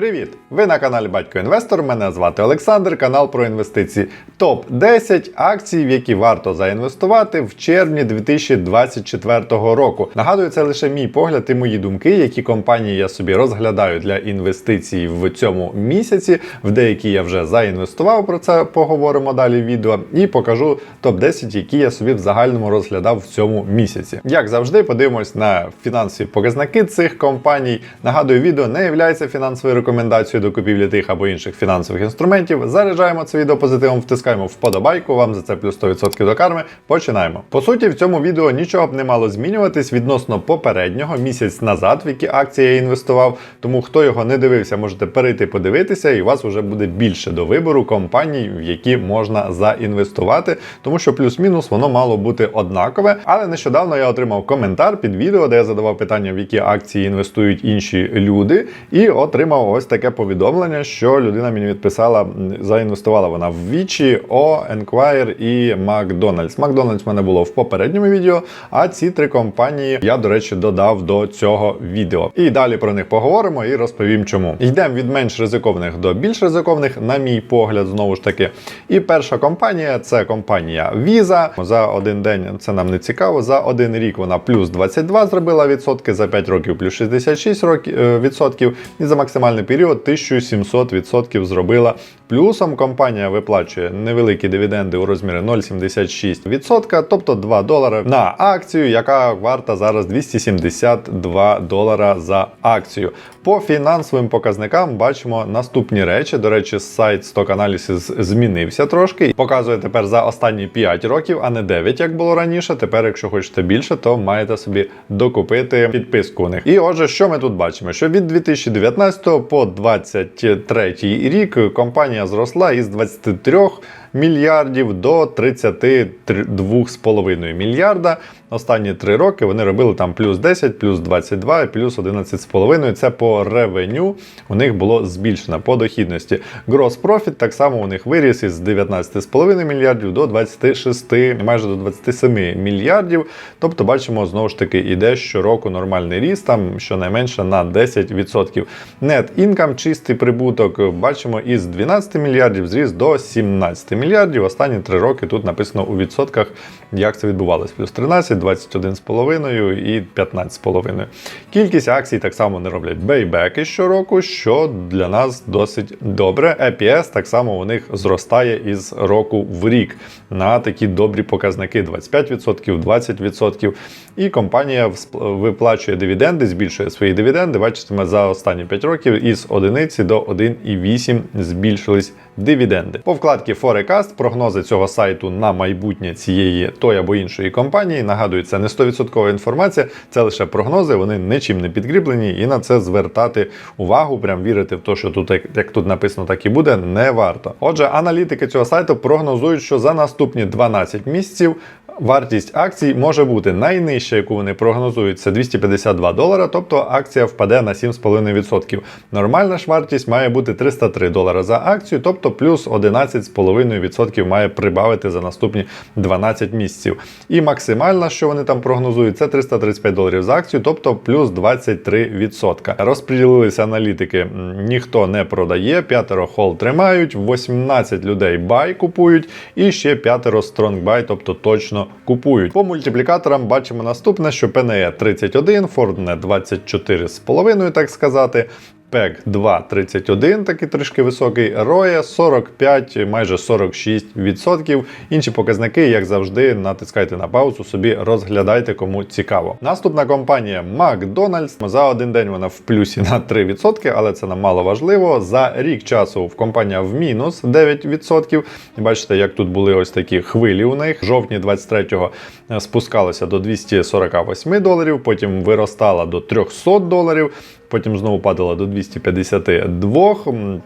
Привіт! Ви на каналі Батько Інвестор. Мене звати Олександр, канал про інвестиції. Топ 10 акцій, в які варто заінвестувати в червні 2024 року. Нагадую, це лише мій погляд і мої думки, які компанії я собі розглядаю для інвестицій в цьому місяці. В деякі я вже заінвестував. Про це поговоримо далі в відео. І покажу топ 10, які я собі в загальному розглядав в цьому місяці. Як завжди, подивимось на фінансові показники цих компаній. Нагадую, відео не є фінансовою рекомендацією до купівлі тих або інших фінансових інструментів. Заряджаємо це відео позитивом, втискаємо вподобайку. Вам за це плюс 100% до карми. Починаємо. По суті, в цьому відео нічого б не мало змінюватись відносно попереднього місяць назад, в які акції я інвестував. Тому хто його не дивився, можете перейти подивитися, і у вас вже буде більше до вибору компаній, в які можна заінвестувати, тому що плюс-мінус воно мало бути однакове. Але нещодавно я отримав коментар під відео, де я задавав питання, в які акції інвестують інші люди, і отримав ось таке повідомлення, що людина мені відписала, заінвестувала вона в Вічі, О, Enquire і Макдональдс. Макдональдс в мене було в попередньому відео, а ці три компанії я, до речі, додав до цього відео. І далі про них поговоримо і розповім чому. Йдемо від менш ризикованих до більш ризикованих, на мій погляд, знову ж таки. І перша компанія це компанія Visa. За один день це нам не цікаво. За один рік вона плюс 22 зробила відсотки, за 5 років плюс 66 років, е, відсотків, і за максимальний період 1700% зробила. Плюсом компанія виплачує невеликі дивіденди у розмірі 0,76%, тобто 2 долари на акцію, яка варта зараз 272 долара за акцію. По фінансовим показникам бачимо наступні речі. До речі, сайт Stock Analysis змінився трошки. Показує тепер за останні 5 років, а не 9, як було раніше. Тепер, якщо хочете більше, то маєте собі докупити підписку у них. І отже, що ми тут бачимо? Що від 2019 по 2023 рік компанія зросла із 23 мільярдів до 32,5 мільярда. Останні три роки вони робили там плюс 10, плюс 22 і плюс 11,5. Це по ревеню у них було збільшено по дохідності. Gross profit так само у них виріс із 19,5 мільярдів до 26, майже до 27 мільярдів. Тобто, бачимо, знову ж таки, іде щороку нормальний ріст, там щонайменше на 10%. Net income, чистий прибуток, бачимо, із 12 мільярдів зріс до 17 мільярдів. Останні три роки тут написано у відсотках, як це відбувалось. Плюс 13, 21,5 і 15,5. Кількість акцій так само не роблять бейбеки щороку, що для нас досить добре. EPS так само у них зростає із року в рік на такі добрі показники: 25%, 20%. І компанія виплачує дивіденди, збільшує свої дивіденди. Бачите, за останні 5 років із 1 до 1,8 збільшились дивіденди. По вкладці Forecast прогнози цього сайту на майбутнє цієї той або іншої компанії. Нагадую, це не 100% інформація, це лише прогнози, вони нічим не підкріплені, і на це звертати увагу, прям вірити в те, що тут, як тут написано, так і буде, не варто. Отже, аналітики цього сайту прогнозують, що за наступні 12 місяців вартість акцій може бути найнижча, яку вони прогнозують, це 252 долара, тобто акція впаде на 7,5%. Нормальна ж вартість має бути 303 долара за акцію, тобто плюс 11,5% має прибавити за наступні 12 місяців. І максимальна, що вони там прогнозують, це 335 доларів за акцію, тобто плюс 23%. Розподілилися аналітики, ніхто не продає, п'ятеро хол тримають, 18 людей бай купують, і ще п'ятеро strong buy, тобто точно купують. По мультиплікаторам бачимо наступне, що PNE 31, Fordnet 24,5, так сказати. PEG 2,31, такий трішки високий, ROE 45, майже 46%. Інші показники, як завжди, натискайте на паузу, собі розглядайте, кому цікаво. Наступна компанія McDonald's. За один день вона в плюсі на 3%, але це нам мало важливо. За рік часу в компанія в мінус 9%. Бачите, як тут були ось такі хвилі у них. В жовтні 23-го спускалося до 248 доларів, потім виростала до 300 доларів. Потім знову падала до 252,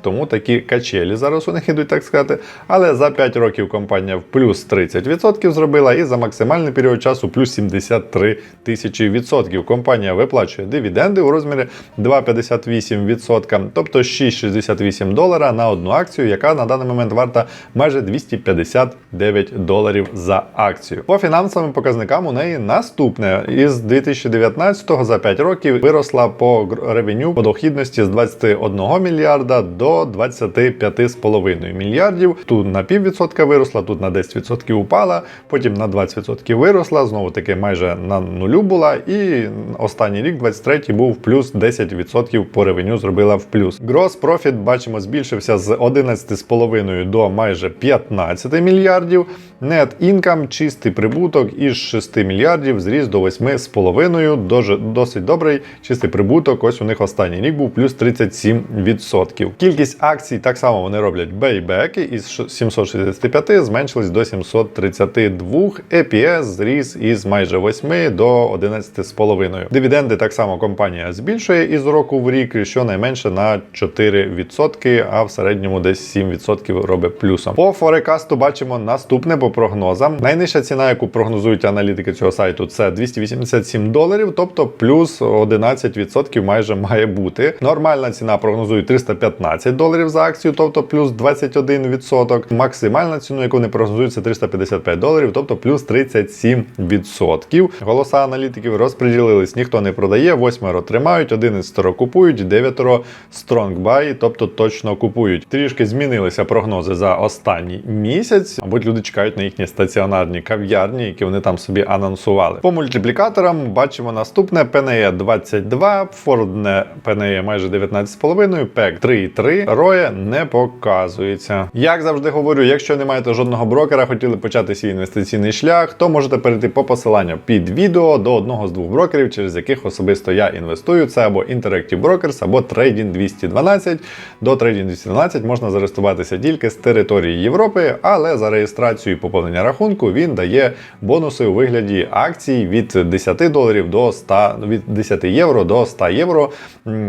тому такі качелі зараз у них ідуть, так сказати. Але за 5 років компанія в плюс 30% зробила, і за максимальний період часу плюс 73 тисячі відсотків. Компанія виплачує дивіденди у розмірі 2,58%, тобто 6,68 долара на одну акцію, яка на даний момент варта майже 259 доларів за акцію. По фінансовим показникам у неї наступне із 2019 за 5 років виросла по ревеню по дохідності з 21 мільярда до 25,5 мільярдів. Тут на піввідсотка виросла, тут на 10% упала, потім на 20% виросла, знову таки майже на нулю була. І останній рік, 23-й, був плюс 10% по ревеню зробила в плюс. Gross profit, бачимо, збільшився з 11,5 до майже 15 мільярдів. Net income, чистий прибуток із 6 мільярдів зріс до 8,5. Дуже досить добрий чистий прибуток. Ось у них останній рік був плюс 37%. Кількість акцій так само вони роблять бейбеки із 765 зменшились до 732. EPS зріс із майже 8 до 11,5. Дивіденди так само компанія збільшує із року в рік, щонайменше на 4%, а в середньому десь 7% робить плюсом. По форекасту бачимо наступне прогнозам. Найнижча ціна, яку прогнозують аналітики цього сайту, це 287 доларів, тобто плюс 11% майже має бути. Нормальна ціна прогнозують 315 доларів за акцію, тобто плюс 21%. Максимальна ціна, яку вони прогнозують, це 355 доларів, тобто плюс 37%. Голоса аналітиків розподілились, ніхто не продає, восьмеро тримають, 11 купують, дев'ятеро buy, тобто точно купують. Трішки змінилися прогнози за останній місяць, мабуть, люди чекають на їхні стаціонарні кав'ярні, які вони там собі анонсували. По мультиплікаторам бачимо наступне PNE 22, Ford PNE майже 19,5, PEC 3,3, ROE не показується. Як завжди говорю, якщо не маєте жодного брокера, хотіли почати свій інвестиційний шлях, то можете перейти по посиланню під відео до одного з двох брокерів, через яких особисто я інвестую. Це або Interactive Brokers, або Trading 212. До Trading 212 можна зареєструватися тільки з території Європи, але за реєстрацію поповнення рахунку він дає бонуси у вигляді акцій від 10 доларів до 100, від 10 євро до 100 євро.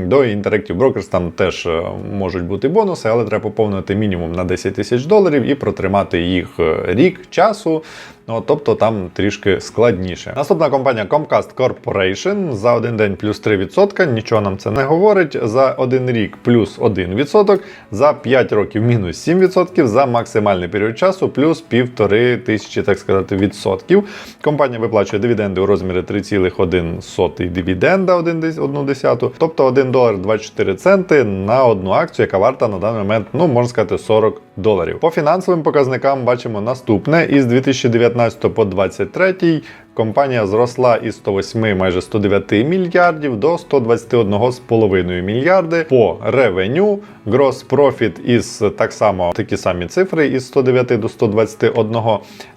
До Interactive Brokers там теж е, можуть бути бонуси, але треба поповнити мінімум на 10 тисяч доларів і протримати їх е, рік часу. Ну, тобто там трішки складніше. Наступна компанія Comcast Corporation за один день плюс 3%. Нічого нам це не говорить. За один рік плюс 1%, за 5 років мінус 7%, за максимальний період часу плюс півтори тисячі, так сказати, відсотків. Компанія виплачує дивіденди у розмірі 3,1 дивіденда, 1 десяту, тобто 1 долар 24 центи на одну акцію, яка варта на даний момент, ну можна сказати, 40 доларів. По фінансовим показникам бачимо наступне із 2019 по 2023 компанія зросла із 108 майже 109 мільярдів до 121,5 мільярди. По ревеню Gross Profit із так само такі самі цифри із 109 до 121.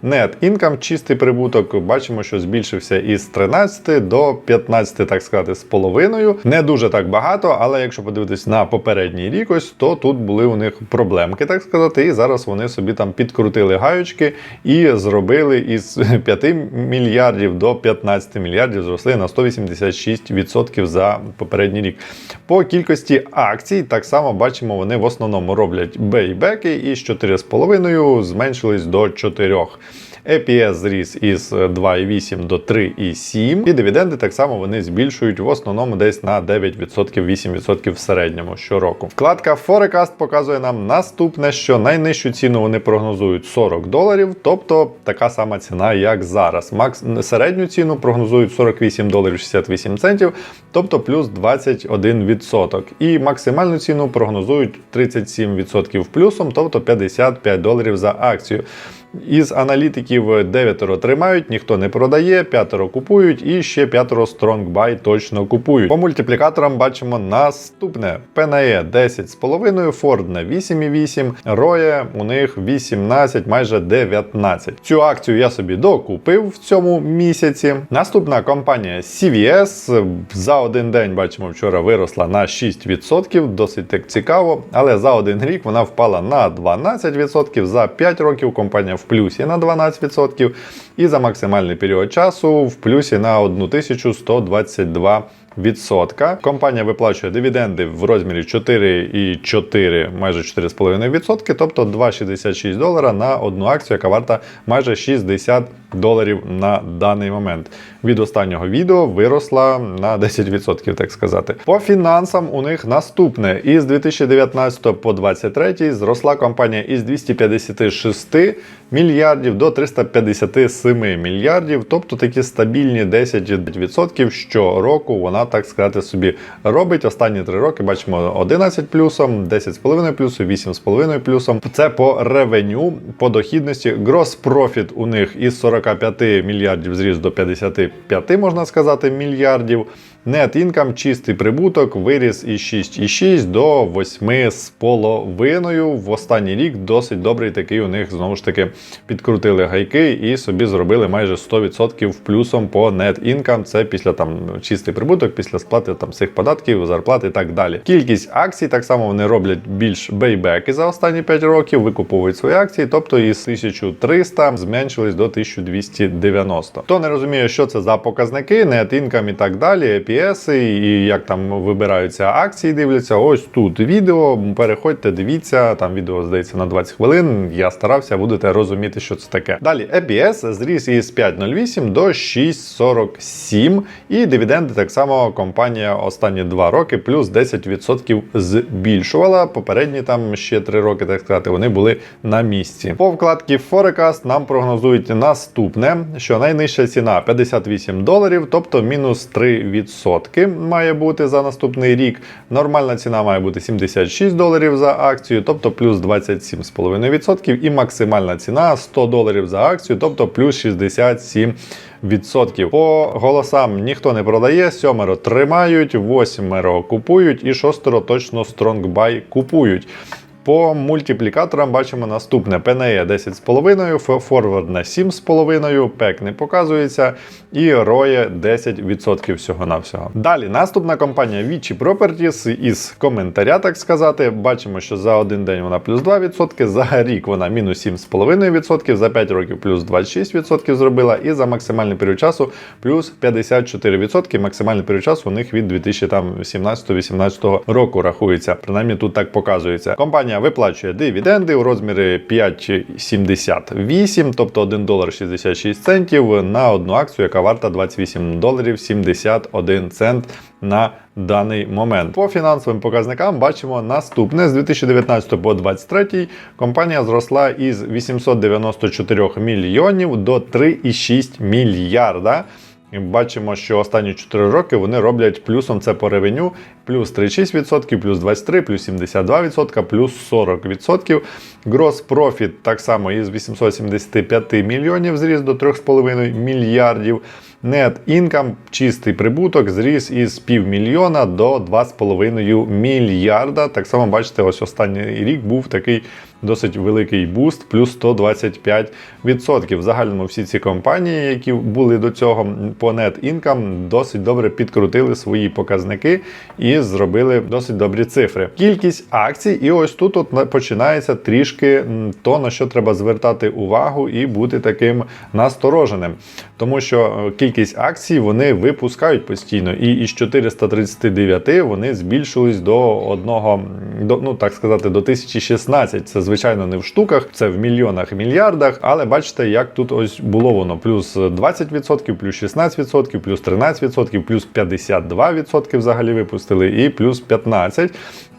Net Income, чистий прибуток, бачимо, що збільшився із 13 до 15, так сказати, з половиною. Не дуже так багато, але якщо подивитись на попередній рік, ось то тут були у них проблемки, так сказати, і зараз вони собі там підкрутили гаючки і зробили із 5 мільярдів до 15 мільярдів, зросли на 186% за попередній рік. По кількості акцій так само бачимо, вони в основному роблять бейбеки і з 4,5 зменшились до 4. EPS зріс із 2,8 до 3,7. І дивіденди так само вони збільшують в основному десь на 9%, 8% в середньому щороку. Вкладка Forecast показує нам наступне, що найнижчу ціну вони прогнозують 40 доларів, тобто така сама ціна, як зараз. Макс середню ціну прогнозують 48 доларів 68 центів, тобто плюс 21%. І максимальну ціну прогнозують 37% плюсом, тобто 55 доларів за акцію. Із аналітиків 9 тримають, ніхто не продає, 5 купують і ще 5 Strong Buy точно купують. По мультиплікаторам бачимо наступне: PNE 10,5, Ford на 8,8, Roye у них 18, майже 19. Цю акцію я собі докупив в цьому місяці. Наступна компанія CVS за один день бачимо, вчора виросла на 6%, досить так цікаво, але за один рік вона впала на 12%, за 5 років компанія в плюсі на 12%, і за максимальний період часу в плюсі на 1122%. Відсотка. Компанія виплачує дивіденди в розмірі 4,4, майже 4,5%, тобто 2,66 долара на одну акцію, яка варта майже 60 доларів на даний момент. Від останнього відео виросла на 10%, так сказати. По фінансам у них наступне: із 2019 по 2023 зросла компанія із 256 мільярдів до 357 мільярдів, тобто такі стабільні 10% щороку вона так сказати, собі робить. Останні три роки бачимо 11 плюсом, 10,5 плюсом, 8,5 плюсом. Це по ревеню, по дохідності. Gross profit у них із 45 мільярдів зріс до 55, можна сказати, мільярдів. Net income, чистий прибуток, виріс із 6,6 до 8,5 в останній рік. Досить добрий такий у них знову ж таки підкрутили гайки і собі зробили майже 100% плюсом по net income. Це після там чистий прибуток, після сплати там всіх податків, зарплат і так далі. Кількість акцій так само вони роблять більш бейбеки за останні 5 років, викуповують свої акції, тобто із 1300 зменшились до 1290. Хто не розуміє, що це за показники, net income і так далі, EPS і як там вибираються акції, дивляться. Ось тут відео. Переходьте, дивіться. Там відео здається на 20 хвилин. Я старався, будете розуміти, що це таке. Далі EPS зріс із 5,08 до 6,47. І дивіденди так само компанія останні 2 роки плюс 10% збільшувала. Попередні там ще 3 роки, так сказати, вони були на місці. По вкладці Forecast нам прогнозують наступне, що найнижча ціна 58 доларів, тобто мінус 3% має бути за наступний рік. Нормальна ціна має бути 76 доларів за акцію, тобто плюс 27,5%. І максимальна ціна 100 доларів за акцію, тобто плюс 67%. Відсотків по голосам ніхто не продає, сьомеро тримають, восьмеро купують і шостеро точно стронгбай купують. По мультиплікаторам бачимо наступне: PNE 10,5, Forward на 7,5, PEC не показується, і ROE 10% всього-навсього. Далі наступна компанія Vici Properties із коментаря, так сказати, бачимо, що за один день вона плюс 2%, за рік вона мінус 7,5%, за 5 років плюс 26% зробила, і за максимальний період часу плюс 54%. Максимальний період часу у них від 2017-18 року рахується. Принаймні тут так показується. Компанія виплачує дивіденди у розмірі 5,78, тобто 1 долар 66 центів на одну акцію, яка варта 28 доларів 71 цент на даний момент. По фінансовим показникам бачимо наступне: з 2019 по 2023 компанія зросла із 894 мільйонів до 3,6 мільярда. І бачимо, що останні 4 роки вони роблять плюсом це по ревеню, плюс 36%, плюс 23%, плюс 72%, плюс 40%. Gross profit так само із 875 мільйонів зріс до 3,5 мільярдів. Net income, чистий прибуток, зріс із півмільйона до 2,5 мільярда. Так само бачите, ось останній рік був такий досить великий буст, плюс 125%. В загальному всі ці компанії, які були до цього по net income, досить добре підкрутили свої показники і зробили досить добрі цифри. Кількість акцій, і ось тут от починається трішки то, на що треба звертати увагу і бути таким настороженим. Тому що кількість акцій вони випускають постійно, і із 439 вони збільшились до одного, до, ну так сказати, до 1016. Це звичайно не в штуках, це в мільйонах, мільярдах. Але бачите, як тут ось було воно: плюс 20%, плюс 16%, плюс 13%, плюс 52% взагалі випустили, і плюс 15%.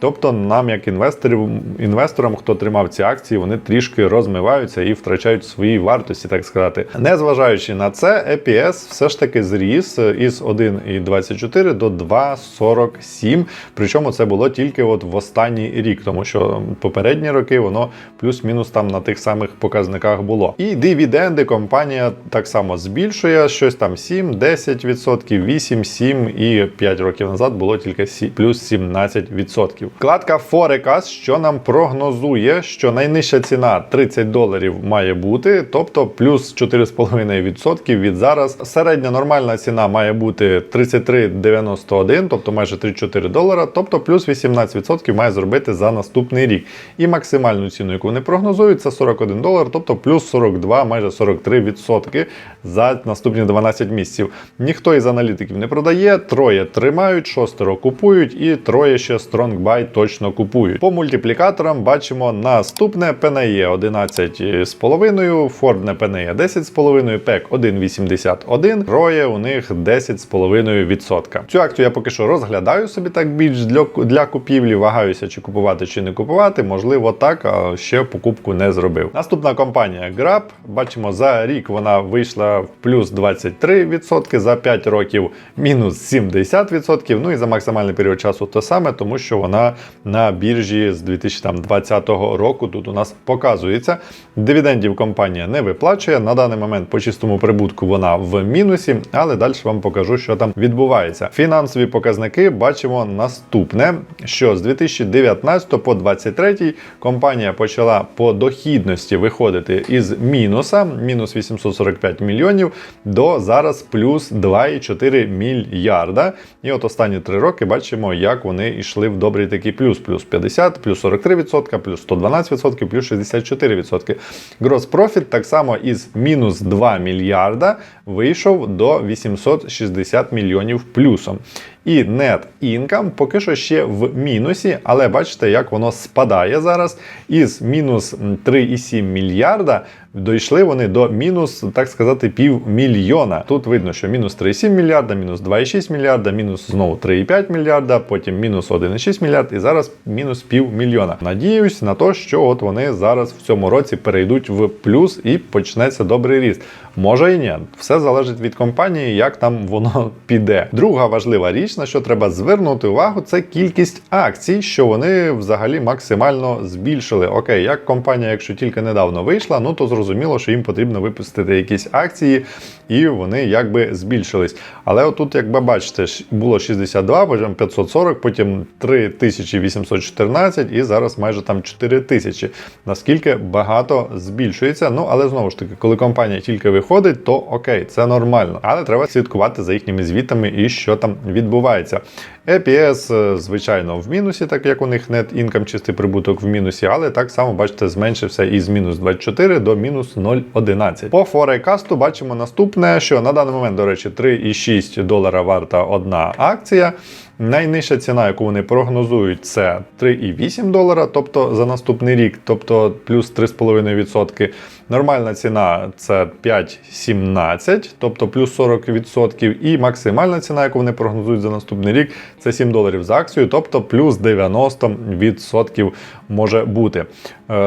Тобто, нам, як інвесторів, інвесторам, хто тримав ці акції, вони трішки розмиваються і втрачають свої вартості, так сказати. Незважаючи на це, EPS все ж таки зріс із 1,24 до 2,47. Причому це було тільки от в останній рік, тому що попередні роки воно плюс-мінус там на тих самих показниках було. І дивіденди компанія так само збільшує щось там 7, 10%, 8, 7 і 5 років назад було тільки плюс 17%. Вкладка Forecast, що нам прогнозує, що найнижча ціна 30 доларів має бути, тобто плюс 4,5% від зараз. Середня нормальна ціна має бути 33,91, тобто майже 34 долара, тобто плюс 18% має зробити за наступний рік. І максимальну ціну, яку вони прогнозують, це 41 долар, тобто плюс 42, майже 43% за наступні 12 місяців. Ніхто із аналітиків не продає, троє тримають, шостеро купують і троє ще стронгбай buy точно купують. По мультиплікаторам бачимо наступне PNE 11,5, Ford PNE 10,5, PEC 1,81, ROE у них 10,5%. Цю акцію я поки що розглядаю собі так більш для, для купівлі, вагаюся, чи купувати, чи не купувати. Можливо, так, ще покупку не зробив. Наступна компанія Grab. Бачимо, за рік вона вийшла в плюс 23%, за 5 років мінус 70%. Ну і за максимальний період часу те саме, тому що вона на біржі з 2020 року тут у нас показується. Дивідендів компанія не виплачує. На даний момент по чистому прибутку вона в мінусі, але далі вам покажу, що там відбувається. Фінансові показники бачимо наступне: що з 2019 по 2023 компанія почала по дохідності виходити із мінуса, мінус 845 мільйонів, до зараз плюс 2,4 мільярда. І от останні три роки бачимо, як вони йшли в добрий такий плюс: плюс 50, плюс 43%, плюс 112%, плюс 64%. Грос профіт так само із мінус 2 мільярда вийшов до 860 мільйонів плюсом. І net income поки що ще в мінусі, але бачите, як воно спадає зараз. Із мінус 3,7 мільярда дійшли вони до мінус, так сказати, півмільйона. Тут видно, що мінус 3,7 мільярда, мінус 2,6 мільярда, мінус знову 3,5 мільярда, потім мінус 1,6 мільярд і зараз мінус півмільйона. Надіюсь на те, що от вони зараз в цьому році перейдуть в плюс і почнеться добрий ріст. Може і ні, все залежить від компанії, як там воно піде. Друга важлива річ, на що треба звернути увагу, це кількість акцій, що вони взагалі максимально збільшили. Окей, як компанія, якщо тільки недавно вийшла, ну то зрозуміло, що їм потрібно випустити якісь акції, і вони якби збільшились. Але отут, як ви бачите, було 62, потім 540, потім 3814 і зараз майже там 4000. Наскільки багато збільшується. Ну але знову ж таки, коли компанія тільки виходить, то окей, це нормально. Але треба слідкувати за їхніми звітами і що там відбувається. EPS, е, звичайно, в мінусі, так як у них net income, чистий прибуток в мінусі, але так само, бачите, зменшився із мінус 24 до мінус 0,11. По форекасту бачимо наступне, що на даний момент, до речі, 3,6 долара варта одна акція. Найнижча ціна, яку вони прогнозують, це 3,8 долара, тобто за наступний рік, тобто плюс 3,5%. Нормальна ціна це 5,17, тобто плюс 40%. І максимальна ціна, яку вони прогнозують за наступний рік, це 7 доларів за акцію, тобто плюс 90% може бути. Е,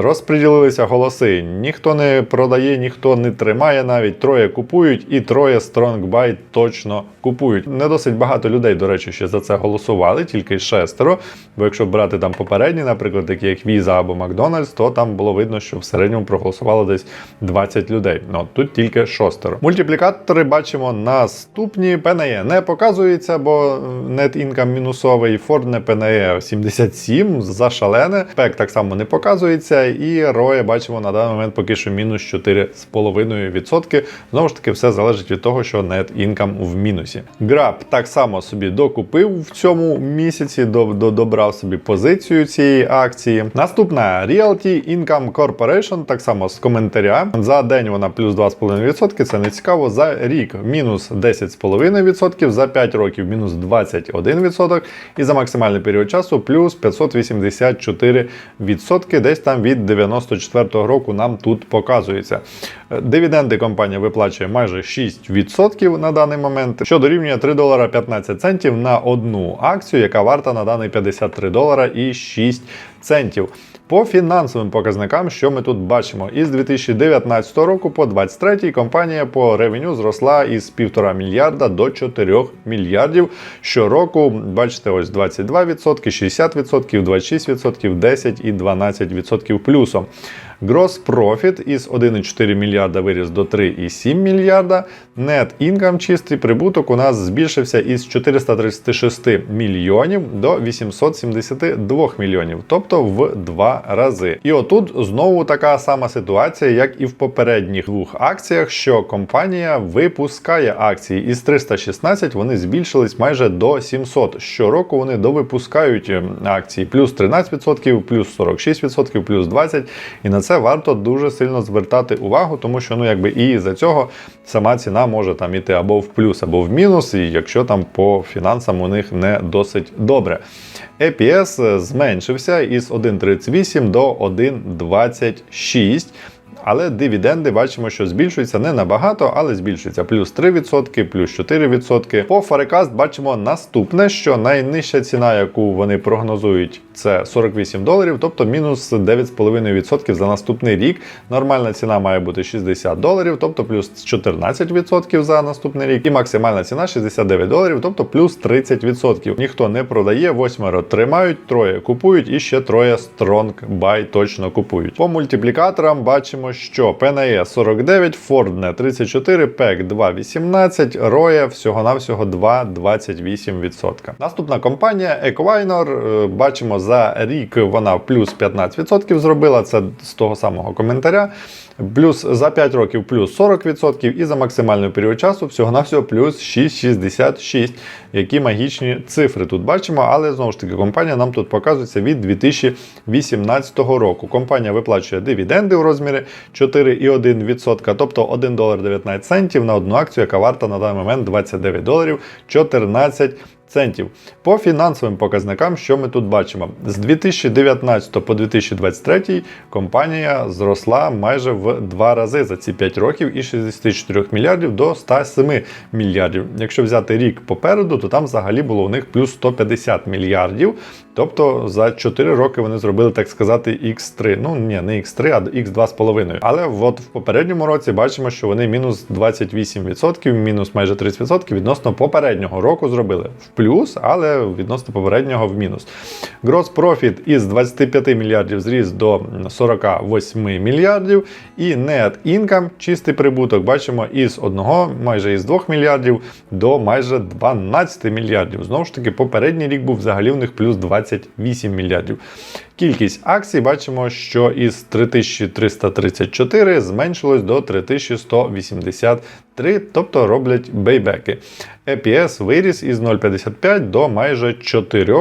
Розподілилися голоси. Ніхто не продає, ніхто не тримає навіть. Троє купують і троє Strong Buy точно купують. Не досить багато людей, до речі, ще за це голосували, тільки шестеро. Бо якщо брати там попередні, наприклад, такі як Visa або McDonald's, то там було видно, що в середньому проголосувало десь 20 людей. Ну тут тільки шостеро. Мультиплікатори бачимо наступні. PNE не показується, бо net income мінусовий. Ford не PNE 77 зашалене. PEC так само не показується. І ROE бачимо на даний момент поки що мінус 4,5%. Знову ж таки, все залежить від того, що net income в мінусі. Grab так само собі докупив цьому місяці, до, до, добрав собі позицію цієї акції. Наступна Realty Income Corporation, так само з коментаря. За день вона плюс 2,5%, це не цікаво. За рік мінус 10,5%, за 5 років мінус 21%, і за максимальний період часу плюс 584%, десь там від 94-го року нам тут показується. Дивіденди компанія виплачує майже 6% на даний момент, що дорівнює 3 долара 15 центів на одну акцію, яка варта на даний 53 долара і 6 центів. По фінансовим показникам, що ми тут бачимо, із 2019 року по 2023 компанія по ревеню зросла із 1,5 мільярда до 4 мільярдів. Щороку, бачите, ось 22%, 60%, 26%, 10 і 12% плюсом. Gross Profit із 1,4 мільярда виріс до 3,7 мільярда. Net Income чистий прибуток у нас збільшився із 436 мільйонів до 872 мільйонів. Тобто в два рази. І отут знову така сама ситуація, як і в попередніх двох акціях, що компанія випускає акції із 316 вони збільшились майже до 700. Щороку вони довипускають ем, акції плюс 13%, плюс 46%, плюс 20%. І на це варто дуже сильно звертати увагу, тому що ну якби і за цього сама ціна може там іти або в плюс, або в мінус, і якщо там по фінансам у них не досить добре. EPS зменшився із 1,38 до 1,26. Але дивіденди бачимо, що збільшуються не набагато, але збільшуються плюс 3%, плюс 4%. По Forecast бачимо наступне, що найнижча ціна, яку вони прогнозують, це 48 доларів, тобто мінус 9,5% за наступний рік. Нормальна ціна має бути 60 доларів, тобто плюс 14% за наступний рік. І максимальна ціна 69 доларів, тобто плюс 30%. Ніхто не продає, восьмеро тримають, троє купують і ще троє Strong Buy точно купують. По мультиплікаторам бачимо, що PNE 49, Fordne 34, ПЕК 2,18, ROE всього-навсього 2,28%. Наступна компанія Equinor, е, бачимо за рік вона плюс 15% зробила, це з того самого коментаря. Плюс за 5 років плюс 40% і за максимальний період часу всього-навсього плюс 6,66. Які магічні цифри тут бачимо, але знову ж таки компанія нам тут показується від 2018 року. Компанія виплачує дивіденди у розмірі 4,1%, тобто 1 долар 19 центів на одну акцію, яка варта на даний момент 29 доларів 14 центів. По фінансовим показникам, що ми тут бачимо? З 2019 по 2023 компанія зросла майже в два рази за ці 5 років із 64 мільярдів до 107 мільярдів. Якщо взяти рік попереду, то там взагалі було у них плюс 150 мільярдів. Тобто за 4 роки вони зробили, так сказати, X3. Ну ні, не X3, а X2,5. Але от в попередньому році бачимо, що вони мінус 28%, мінус майже 30% відносно попереднього року зробили в плюс, але відносно попереднього в мінус. Gross Profit із 25 мільярдів зріс до 48 мільярдів. І Net Income, чистий прибуток, бачимо із 1, майже із 2 мільярдів до майже 12 мільярдів. Знову ж таки, попередній рік був взагалі у них плюс 28 мільярдів. Кількість акцій бачимо, що із 3334 зменшилось до 3183, тобто роблять бейбеки. EPS виріс із 0,55 до майже 4,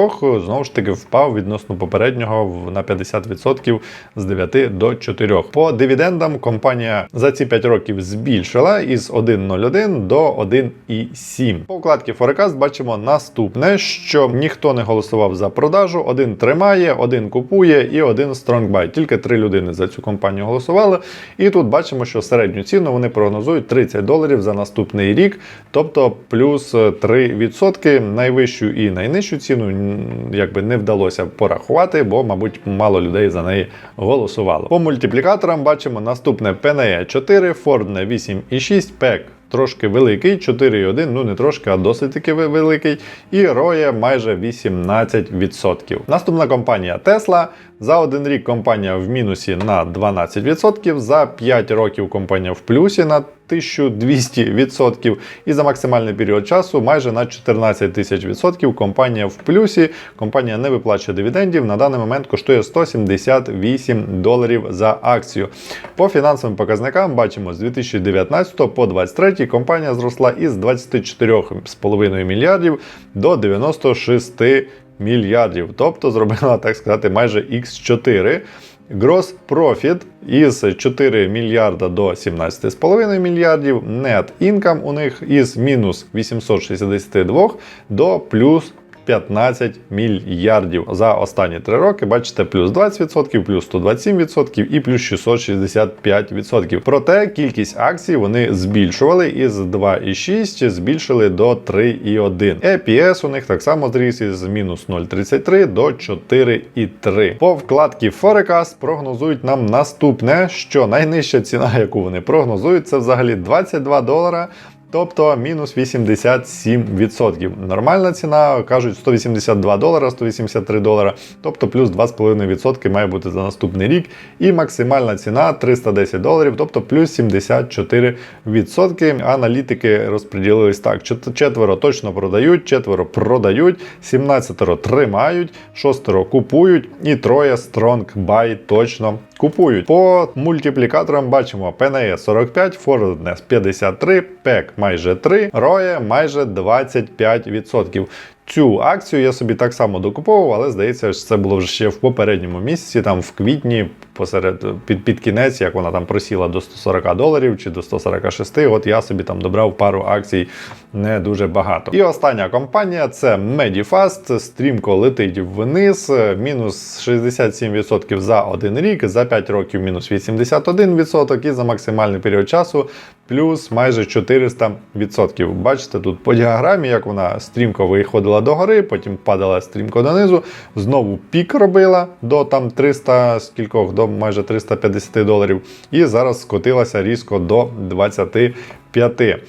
знову ж таки впав відносно попереднього на 50% з 9 до 4. По дивідендам компанія за ці 5 років збільшила із 1,01 до 1,7. По вкладці Forecast бачимо наступне, що ніхто не голосував за продажу, один тримає, один купує і один Buy. Тільки три людини за цю компанію голосували. І тут бачимо, що середню ціну вони прогнозують 30 доларів за наступний рік, тобто плюс 3%. Найвищу і найнижчу ціну якби не вдалося порахувати, бо, мабуть, мало людей за неї голосувало. По мультиплікаторам бачимо наступне PNE 4, Ford 8,6, PEC Трошки великий, 4,1, ну не трошки, а досить таки великий. І роє майже 18%. Наступна компанія Tesla. За один рік компанія в мінусі на 12%, за 5 років компанія в плюсі на 1200% і за максимальний період часу майже на 14 тисяч відсотків компанія в плюсі. Компанія не виплачує дивідендів. На даний момент коштує 178 доларів за акцію. По фінансовим показникам бачимо з 2019 по 2023 компанія зросла із 24,5 мільярдів до 96 мільярдів. Тобто зробила, так сказати, майже X4. Gross Profit із 4 мільярда до 17,5 мільярдів. Net Income у них із мінус 862 до плюс 15 мільярдів за останні 3 роки. Бачите, плюс 20%, плюс 127% і плюс 665%. Проте кількість акцій вони збільшували із 2,6 збільшили до 3,1. EPS у них так само зріс із мінус 0,33 до 4,3. По вкладці Forecast прогнозують нам наступне, що найнижча ціна, яку вони прогнозують, це взагалі 22 долара. Тобто мінус 87%. Нормальна ціна, кажуть, 182 долара, 183 долара, тобто плюс 2,5% має бути за наступний рік. І максимальна ціна 310 доларів, тобто плюс 74%. Аналітики розподілились так: четверо точно продають, четверо продають, 17 тримають, шостеро купують, і троє strong buy точно купують. По мультиплікаторам бачимо PNE 45, Forwardness 53, PEC майже 3, ROE майже 25%. Цю акцію я собі так само докуповував, але здається, що це було вже ще в попередньому місяці, там в квітні, посеред під, під кінець, як вона там просіла до 140 доларів чи до 146, от я собі там добрав пару акцій не дуже багато. І остання компанія це Medifast, стрімко летить вниз, мінус 67% за один рік, за 5 років мінус 81% і за максимальний період часу плюс майже 400%. Бачите, тут по діаграмі, як вона стрімко виходила до гори, потім падала стрімко донизу, знову пік робила до там 300 скількох, до майже 350 доларів, і зараз скотилася різко до 25.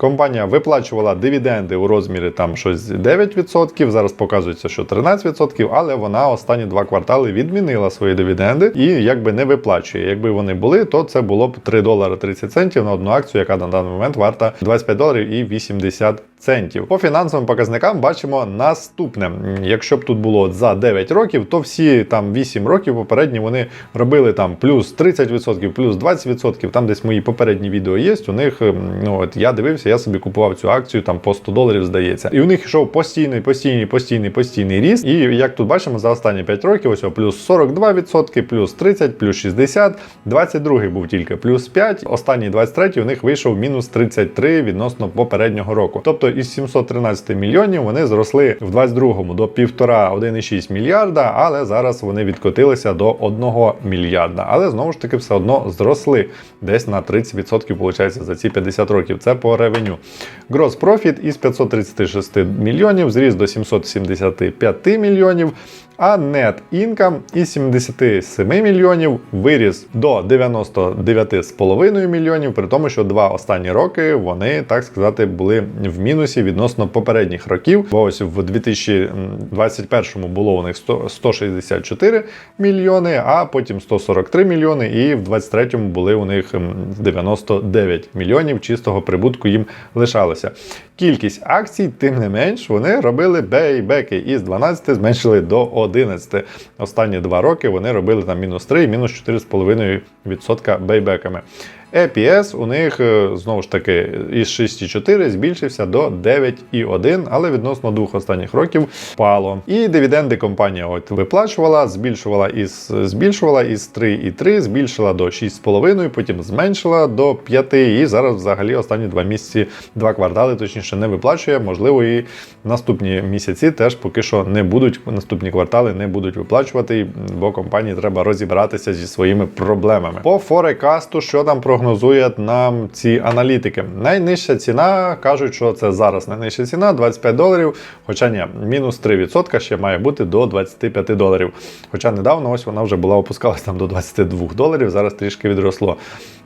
Компанія виплачувала дивіденди у розмірі там щось 9%, зараз показується, що 13%, але вона останні два квартали відмінила свої дивіденди і якби не виплачує. Якби вони були, то це було б 3 долари 30 центів на одну акцію, яка на даний момент варта 25 доларів і 80 центів. По фінансовим показникам бачимо наступне. Якщо б тут було за 9 років, то всі там 8 років попередні вони робили там плюс 30%, плюс 20%. Там десь мої попередні відео є. У них ну от я дивився, я собі купував цю акцію там по 100 доларів, здається. І у них йшов постійний, постійний, постійний, постійний ріст. І як тут бачимо, за останні 5 років ось о, плюс 42%, плюс 30, плюс 60, 22 був тільки плюс 5, останній 23 у них вийшов мінус 33 відносно попереднього року. Тобто із 713 мільйонів вони зросли в 22-му до 1,5-1,6 мільярда, але зараз вони відкотилися до 1 мільярда. Але знову ж таки все одно зросли десь на 30% виходить за ці 50 років. Це по ревеню. Gross профіт із 536 мільйонів зріс до 775 мільйонів. А net income із 77 мільйонів виріс до 99,5 мільйонів, при тому, що два останні роки вони, так сказати, були в мінусі відносно попередніх років. Бо ось в 2021 було у них 100 164 мільйони, а потім 143 мільйони, і в 2023 були у них 99 мільйонів чистого прибутку їм лишалося. Кількість акцій, тим не менш, вони робили бейбеки із 12 зменшили до 11. Останні два роки вони робили там мінус 3 і мінус 4,5% бейбеками. EPS у них е, знову ж таки із 6,4 збільшився до 9,1, але відносно двох останніх років впало. І дивіденди компанія от виплачувала, збільшувала із збільшувала із 3,3, збільшила до 6,5, потім зменшила до 5, і зараз взагалі останні два місяці, два квартали, точніше, не виплачує. Можливо, і наступні місяці теж поки що не будуть, наступні квартали не будуть виплачувати, бо компанії треба розібратися зі своїми проблемами. По форекасту, що там прогнозують нам ці аналітики? Найнижча ціна кажуть, що це зараз найнижча ціна 25 доларів. Хоча ні, мінус 3% ще має бути до 25 доларів. Хоча недавно ось вона вже була опускалась там до 22 доларів, зараз трішки відросло.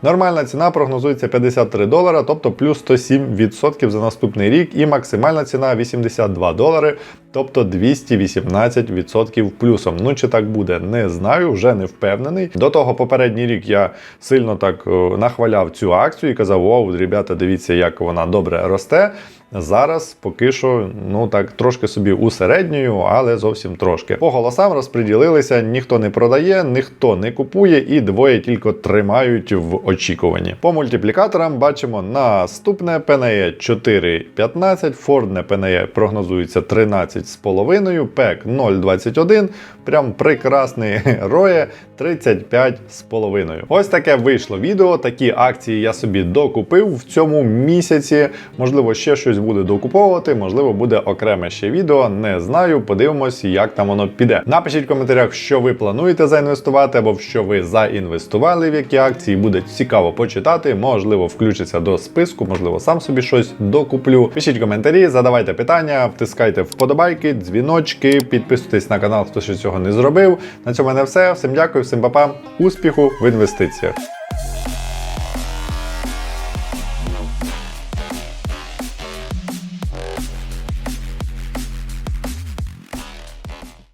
Нормальна ціна прогнозується 53 долара, тобто плюс 107% за наступний рік, і максимальна ціна 82 долари, тобто 218% плюсом. Ну чи так буде, не знаю, вже не впевнений. До того попередній рік я сильно так е, нахваляв цю акцію і казав: Вау, ребята, дивіться, як вона добре росте. Зараз поки що, ну так, трошки собі усереднюю, але зовсім трошки. По голосам розподілилися, ніхто не продає, ніхто не купує, і двоє тільки тримають в очікуванні. По мультиплікаторам бачимо наступне PNE 4,15, Ford PNE прогнозується 13,5, PEC 0,21, прям прекрасний ROE 35,5. Ось таке вийшло відео. Такі акції я собі докупив в цьому місяці. Можливо, ще щось буде докуповувати, можливо, буде окреме ще відео. Не знаю. Подивимось, як там воно піде. Напишіть в коментарях, що ви плануєте заінвестувати, або в що ви заінвестували, в які акції. Буде цікаво почитати. Можливо, включиться до списку, можливо, сам собі щось докуплю. Пишіть коментарі, задавайте питання, втискайте вподобайки, дзвіночки, підписуйтесь на канал, хто ще цього не зробив. На цьому мене все. Всім дякую, всім папа, успіху в інвестиціях.